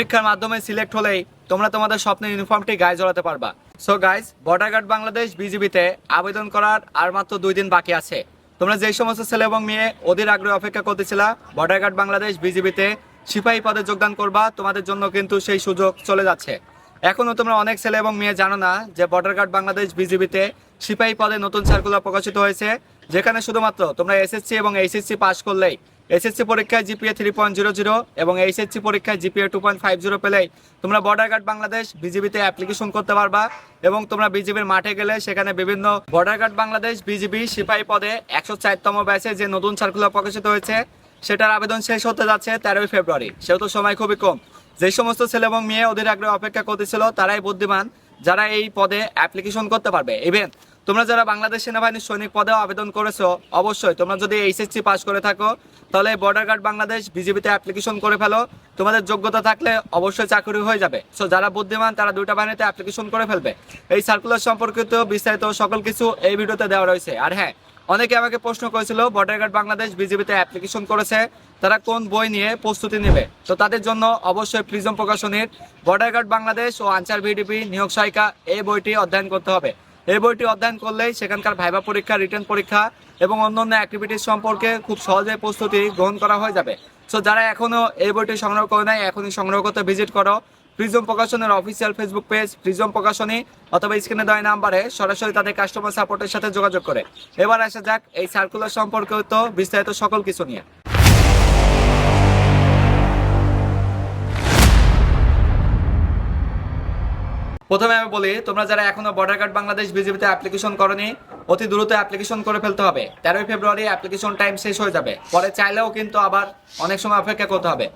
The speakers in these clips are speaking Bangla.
পরীক্ষার মাধ্যমে সিলেক্ট হলেই তোমরা তোমাদের স্বপ্নের ইউনিফর্মটি গায়ে জড়াতে পারবা। সো গাইজ বর্ডার বাংলাদেশ বিজিবিতে আবেদন করার আর মাত্র দুই দিন বাকি আছে। তোমরা যেই সমস্ত ছেলে এবং মেয়ে অধীর আগ্রহে অপেক্ষা করতেছিলা বর্ডার বাংলাদেশ বিজিবিতে সিপাহী পদে যোগদান করবা, তোমাদের জন্য কিন্তু সেই সুযোগ চলে যাচ্ছে। এখনও তোমরা অনেক ছেলে এবং মেয়ে জানো না যে বর্ডার বাংলাদেশ বিজিবিতে সিপাহী পদে নতুন সার্কুলার প্রকাশিত হয়েছে, যেখানে শুধুমাত্র তোমরা এসএসসি এবং এইচএসসি পাস করলেই এসএসসি পরীক্ষায় GPA three point zero zero এবং এইচএসসি পরীক্ষায় GPA two point five zero পেলেই তোমরা বর্ডার গার্ড বাংলাদেশ বিজিবিতে অ্যাপ্লিকেশন করতে পারবা এবং তোমরা বিজিবির মাঠে গেলে সেখানে বিভিন্ন বর্ডার গার্ড বাংলাদেশ বিজিবি সিপাহী পদে একশো চারতম ব্যাচে যে নতুন সার্কুলার প্রকাশিত হয়েছে, সেটার আবেদন শেষ হতে যাচ্ছে তেরোই ফেব্রুয়ারি। সেহেতু সময় খুবই কম। যে সমস্ত ছেলে এবং মেয়ে ওদের আগ্রহে অপেক্ষা করতেছিল, তারাই বুদ্ধিমান যারা এই পদে অ্যাপ্লিকেশন করতে পারবে। ইভেন তোমরা যারা বাংলাদেশ সেনাবাহিনীর সৈনিক পদেও আবেদন করেছ, অবশ্যই তোমরা যদি এইচএসসি পাস করে থাকো, তাহলে বর্ডার গার্ড বাংলাদেশ বিজিবিতে অ্যাপ্লিকেশন করে ফেলো। তোমাদের যোগ্যতা থাকলে অবশ্যই চাকরি হয়ে যাবে। সো যারা বুদ্ধিমান, তারা দুইটা বাহিনীতে অ্যাপ্লিকেশন করে ফেলবে। এই সার্কুলার সম্পর্কিত বিস্তারিত সকল কিছু এই ভিডিওতে দেওয়া রয়েছে। আর হ্যাঁ অনেকে আমাকে প্রশ্ন করেছিল বর্ডার গার্ড বাংলাদেশ বিজেপিতে অ্যাপ্লিকেশন করেছে, তারা কোন বই নিয়ে প্রস্তুতি নেবে? তো তাদের জন্য অবশ্যই প্রিজম প্রকাশনীর বর্ডার গার্ড বাংলাদেশ ও আনসার ভিডিপি নিয়োগ সহায়িকা এই বইটি অধ্যয়ন করতে হবে। এই বইটি অধ্যয়ন করলেই সেখানকার ভাইবা পরীক্ষা, রিটার্ন পরীক্ষা এবং অন্যান্য অ্যাক্টিভিটিস সম্পর্কে খুব সহজে প্রস্তুতি গ্রহণ করা হয়ে যাবে। সো যারা এখনও এই বইটি সংগ্রহ করে নাই, এখনই সংগ্রহ করতে ভিজিট করো। Prism প্রকাশনের official Facebook page Prism Prokashoni অথবা স্ক্রিনে দেওয়া নাম্বারে সরাসরি তাদের কাস্টমার সাপোর্টের সাথে যোগাযোগ করে। এবার আসা যাক এই সার্কুলার সম্পর্কিত বিস্তারিত সকল কিছু নিয়ে। প্রথমে আমি বলি, তোমরা যারা এখনও বর্ডার গার্ড বাংলাদেশ বিজেপিতে অ্যাপ্লিকেশন করনি, অতি দ্রুত অ্যাপ্লিকেশন করে ফেলতে হবে। তেরোই ফেব্রুয়ারি অ্যাপ্লিকেশন টাইম শেষ হয়ে যাবে। পরে চাইলেও কিন্তু আবার অনেক সময় অপেক্ষা করতে হবে।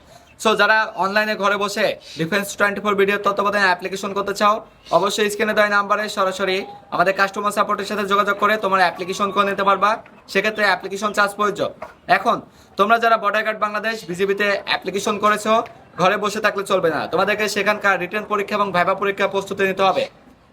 সো যারা অনলাইনে ঘরে বসে ডিফেন্স টোয়েন্টি ফোর ভিডিও তত্ত্বাবধানে অ্যাপ্লিকেশন করতে চাও, অবশ্যই স্ক্রিনে দেওয়া নাম্বারে সরাসরি আমাদের কাস্টমার সাপোর্টের সাথে যোগাযোগ করে তোমার অ্যাপ্লিকেশন করে নিতে পারবা। সেক্ষেত্রে অ্যাপ্লিকেশন চার্জ প্রযোজ্য এখন, তোমরা যারা বর্ডার গার্ড বাংলাদেশ বিজেপিতে অ্যাপ্লিকেশন করেছ ঘরে বসে থাকলে চলবে না। তোমাদেরকে সেখানকার রিটার্ন পরীক্ষা এবং ভাইবা পরীক্ষা প্রস্তুতি নিতে হবে।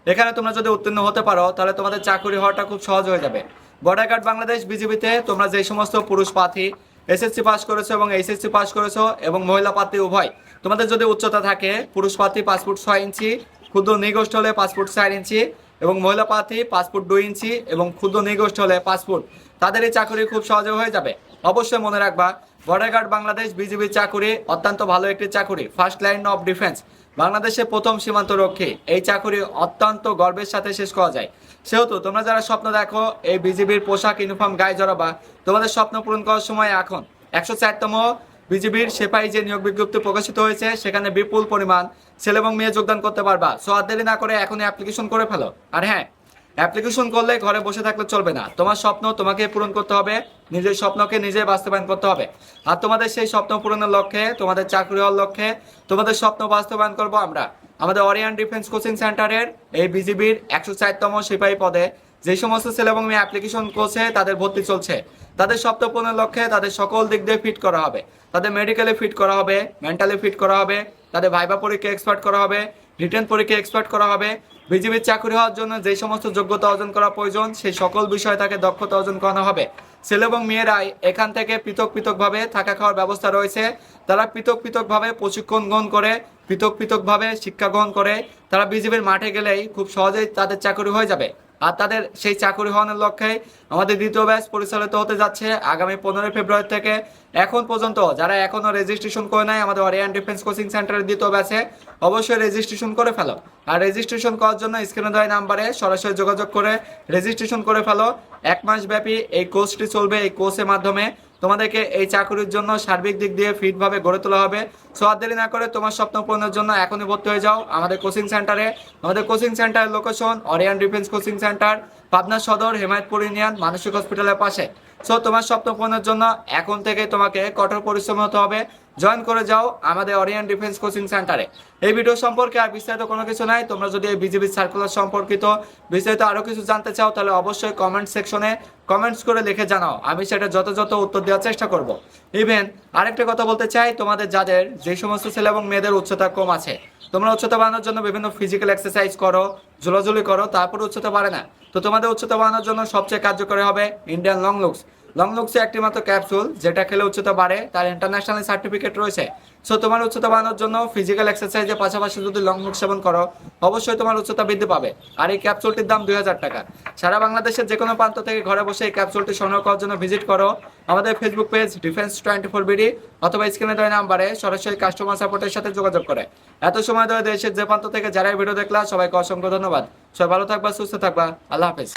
এখানে তোমরা যদি উত্তীর্ণ হতে পারো, তাহলে তোমাদের চাকরি হওয়াটা খুব সহজ হয়ে যাবে। বর্ডার গার্ড বাংলাদেশ বিজেপিতে তোমরা যে সমস্ত পুরুষ প্রার্থী এসএসসি পাস করেছ এবং এইচএসসি পাস করেছ এবং মহিলা প্রার্থী উভয়, তোমাদের যদি উচ্চতা থাকে, পুরুষ প্রার্থী ফুট ছয় ইঞ্চি, ক্ষুদ্র নিগোষ্ঠ হলে পাঁচ চার ইঞ্চি এবং মহিলা প্রার্থী পাঁচ ফুট দুই ইঞ্চি এবং ক্ষুদ্র নিগোষ্ঠ হলে পাঁচ ফুট, তাদের এই চাকরি খুব সহজে হয়ে যাবে। অবশ্যই মনে রাখবা বর্ডার গার্ড বাংলাদেশ বিজিবির চাকুরি, অত্যন্ত ভালো একটি চাকুরি ফার্স্ট লাইন অফ ডিফেন্স বাংলাদেশের প্রথম সীমান্ত রক্ষী। এই চাকুরি অত্যন্ত গর্বের সাথে শেষ করা যায়। সেহেতু তোমরা যারা স্বপ্ন দেখো, এই বিজিবির পোশাক ইউনিফর্ম গায়ে জড়াবা, তোমাদের স্বপ্ন পূরণ করার সময় এখন একশো চারতম বিজিবির সেপাই যে নিয়োগ বিজ্ঞপ্তি প্রকাশিত হয়েছে, সেখানে বিপুল পরিমাণ ছেলে এবং মেয়ে যোগদান করতে পারবা। সো আর দেরি না করে এখনই অ্যাপ্লিকেশন করে ফেলো। আর হ্যাঁ অ্যাপ্লিকেশন করলে ঘরে বসে থাকলে চলবে না। তোমার স্বপ্ন তোমাকে পূরণ করতে হবে, নিজের স্বপ্নকে নিজে বাস্তবায়ন করতে হবে। আর তোমাদের সেই স্বপ্ন পূরণের লক্ষ্যে, তোমাদের চাকরি হওয়ার লক্ষ্যে তোমাদের স্বপ্ন বাস্তবায়ন করব আমরা। আমাদের অরিয়ান ডিফেন্স কোচিং সেন্টারের এই বিজিবির একশো চারতম সিপাহী পদে যে সমস্ত ছেলে এবং মেয়ে অ্যাপ্লিকেশন করছে, তাদের ভর্তি চলছে। তাদের স্বপ্ন পূরণের লক্ষ্যে তাদের সকল দিক দিয়ে ফিট করা হবে। তাদের মেডিকেলে ফিট করা হবে মেন্টালি ফিট করা হবে, তাদের ভাইবা পরীক্ষা এক্সপার্ট করা হবে রিটার্ন পরীক্ষা এক্সপার্ট করা হবে। বিজিবির চাকরি হওয়ার জন্য যে সমস্ত যোগ্যতা অর্জন করা প্রয়োজন, সেই সকল বিষয়ে তাকে দক্ষতা অর্জন করানো হবে। ছেলে এবং মেয়েরাই এখান থেকে পৃথক পৃথকভাবে থাকা খাওয়ার ব্যবস্থা রয়েছে। তারা পৃথক পৃথকভাবে প্রশিক্ষণ গ্রহণ করে, পৃথক পৃথকভাবে শিক্ষা গ্রহণ করে। তারা বিজিবির মাঠে গেলেই খুব সহজেই তাদের চাকরি হয়ে যাবে। আর তাদের সেই চাকরি হওয়ানোর লক্ষ্যে আমাদের দ্বিতীয় ব্যাচ পরিচালিত হতে যাচ্ছে আগামী পনেরোই ফেব্রুয়ারি থেকে এখন পর্যন্ত। যারা এখনও রেজিস্ট্রেশন করে নাই, আমাদের অরিয়ান ডিফেন্স কোচিং সেন্টারের দ্বিতীয় ব্যাচে অবশ্যই রেজিস্ট্রেশন করে ফেলো। আর রেজিস্ট্রেশন করার জন্য স্ক্রিনে দেওয়া নাম্বারে সরাসরি যোগাযোগ করে রেজিস্ট্রেশন করে ফেলো। এক মাস ব্যাপী এই কোর্সটি চলবে এই কোর্সের মাধ্যমে। তোমাদেরকে এই চাকরির জন্য সার্বিক দিক দিয়ে ফিটভাবে গড়ে তোলা হবে। সো আর দেরি না করে তোমার স্বপ্ন পূরণের জন্য এখনই ভর্তি হয়ে যাও আমাদের কোচিং সেন্টারে আমাদের কোচিং সেন্টারের location Orion defence coaching centre Pabna Sadar, Hemayetpur union, মানসিক হসপিটালের পাশে। সো তোমার স্বপ্ন পূরণের জন্য এখন থেকে তোমাকে কঠোর পরিশ্রম হতে হবে। জয়েন করে যাও আমাদের অরিয়ান ডিফেন্স কোচিং সেন্টারে এই ভিডিও সম্পর্কে আর বিস্তারিত কোনো কিছু নাই। তোমরা যদি এই বিজেপি সার্কুলার সম্পর্কিত বিস্তারিত আরও কিছু জানতে চাও, তাহলে অবশ্যই কমেন্ট সেকশনে কমেন্টস করে লিখে জানাও। আমি সেটা যথাযথ উত্তর দেওয়ার চেষ্টা করব। ইভেন আরেকটা কথা বলতে চাই, তোমাদের যাদের যে সমস্ত ছেলে এবং মেয়েদের উচ্চতা কম আছে, তোমরা উচ্চতা বাড়ানোর জন্য বিভিন্ন ফিজিক্যাল এক্সারসাইজ করো, ঝুলাঝুলি করো, তারপর উচ্চতা বাড়ে না। তো তোমাদের উচ্চতা বাড়ানোর জন্য সবচেয়ে কার্যকরী হবে ইন্ডিয়ান লং লুকস লং লুকসে একটি মাত্র ক্যাপসুল, যেটা খেলে উচ্চতা বাড়ে, তার ইন্টারন্যাশনাল সার্টিফিকেট রয়েছে। সো তোমার উচ্চতা বাড়ানোর জন্য ফিজিক্যাল এক্সারসাইজের পাশাপাশি যদি লং লুক সেবন করো, অবশ্যই তোমার উচ্চতা বৃদ্ধি পাবে। আর এই ক্যাপসুলটির দাম দুই হাজার টাকা। সারা বাংলাদেশের যে কোনো প্রান্ত থেকে ঘরে বসে এই ক্যাপসুলটি সংগ্রহ করার জন্য ভিজিট করো। আমাদের Facebook page defence twenty four BD অথবা স্ক্রিনে দেওয়া নাম্বারে সরাসরি কাস্টমার সাপোর্টের সাথে যোগাযোগ করে। এত সময় ধরে দেশের যে প্রান্ত থেকে যারাই ভিডিও দেখলা, সবাইকে অসংখ্য ধন্যবাদ। সবাই ভালো থাকবা, সুস্থ থাকবা। আল্লাহ হাফেজ।